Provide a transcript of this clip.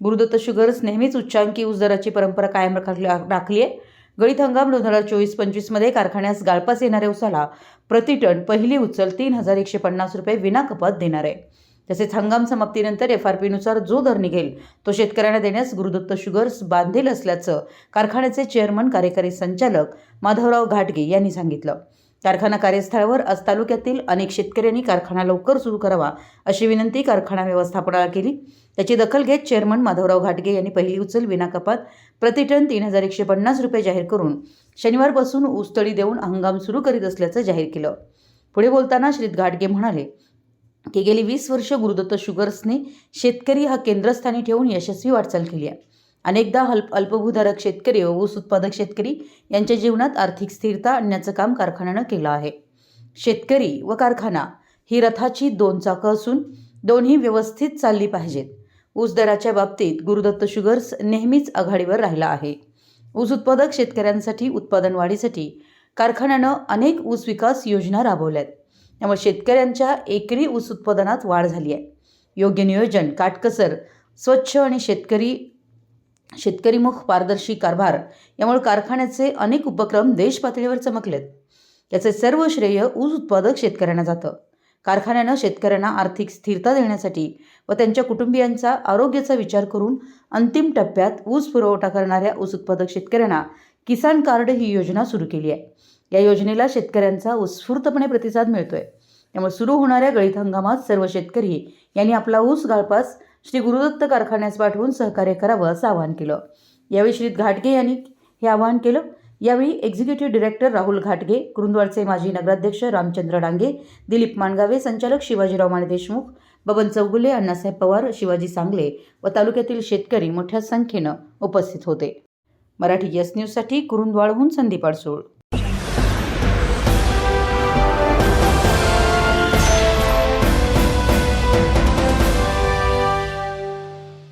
Guru Dutt sugars नेहमीच उच्चांकी ऊस दराची परंपरा कायम राखली राखली आहे गळीत हंगाम दोन हजार चोवीस पंचवीसमध्ये कारखान्यास गाळपास येणाऱ्या उसाला प्रति टन पहिली उचल तीन हजार एकशे पन्नास रुपये विना कपात देणार. आहे तसेच हंगाम समाप्तीनंतर एफ आर पीनुसार जो दर निघेल तो शेतकऱ्यांना देण्यास गुरुदत्त शुगर्स बांधील असल्याचं कारखान्याचे चेअरमन कार्यकारी संचालक माधवराव घाटगे यांनी सांगितलं. कारखाना कार्यस्थळावर आज तालुक्यातील अनेक शेतकऱ्यांनी कारखाना लवकर सुरू करावा अशी विनंती कारखाना व्यवस्थापनाला केली. त्याची दखल घेत चेअरमन माधवराव घाटगे यांनी पहिली उचल विना कपात प्रतिटन तीन हजार एकशे पन्नास रुपये जाहीर करून शनिवारपासून ऊसतळी देऊन हंगाम सुरू करीत असल्याचं जाहीर केलं. पुढे बोलताना श्री घाटगे म्हणाले की गेली वीस वर्ष गुरुदत्त शुगर्सने शेतकरी हा केंद्रस्थानी ठेवून यशस्वी वाटचाल केली आहे. अनेकदा अल्प अल्पभूधारक शेतकरी व ऊस उत्पादक शेतकरी यांच्या जीवनात आर्थिक स्थिरता आणण्याचं काम कारखान्यानं केलं आहे. शेतकरी व कारखाना ही रथाची दोन चाकं असून दोन्ही व्यवस्थित चालली पाहिजेत. ऊस दराच्या बाबतीत गुरुदत्त शुगर्स नेहमीच आघाडीवर राहिला आहे. ऊस उत्पादक शेतकऱ्यांसाठी उत्पादन वाढीसाठी कारखान्यानं अनेक ऊस विकास योजना राबवल्यात. त्यामुळे शेतकऱ्यांच्या एकरी ऊस उत्पादनात वाढ झाली आहे. योग्य नियोजन काटकसर स्वच्छ आणि शेतकरी शेतकरीमुख पारदर्शी कारभार यामुळे कारखान्याचे अनेक उपक्रम देश पातळीवर चमकलेत. याचे सर्व श्रेय ऊस उत्पादक शेतकऱ्यांना जातं. कारखान्यानं शेतकऱ्यांना आर्थिक स्थिरता देण्यासाठी व त्यांच्या कुटुंबियांचा आरोग्याचा विचार करून अंतिम टप्प्यात ऊस पुरवठा करणाऱ्या ऊस उत्पादक शेतकऱ्यांना किसान कार्ड ही योजना सुरू केली आहे. या योजनेला शेतकऱ्यांचा उत्स्फूर्तपणे प्रतिसाद मिळतोय. त्यामुळे सुरू होणाऱ्या गळीत हंगामात सर्व शेतकरी यांनी आपला ऊस गाळपास श्री गुरुदत्त कारखान्यास पाठवून सहकार्य करावं असं आवाहन केलं. यावेळी श्री घाटगे यांनी हे आवाहन केलं. यावेळी एक्झिक्युटिव्ह डिरेक्टर राहुल घाटगे कुरुंदवाडचे माजी नगराध्यक्ष रामचंद्र डांगे दिलीप माणगावे संचालक शिवाजीराव माने देशमुख बबन चौगुले अण्णासाहेब पवार शिवाजी सांगले व तालुक्यातील शेतकरी मोठ्या संख्येनं उपस्थित होते. मराठी यस न्यूजसाठी कुरुंदवाडहून संदीप अडसूळ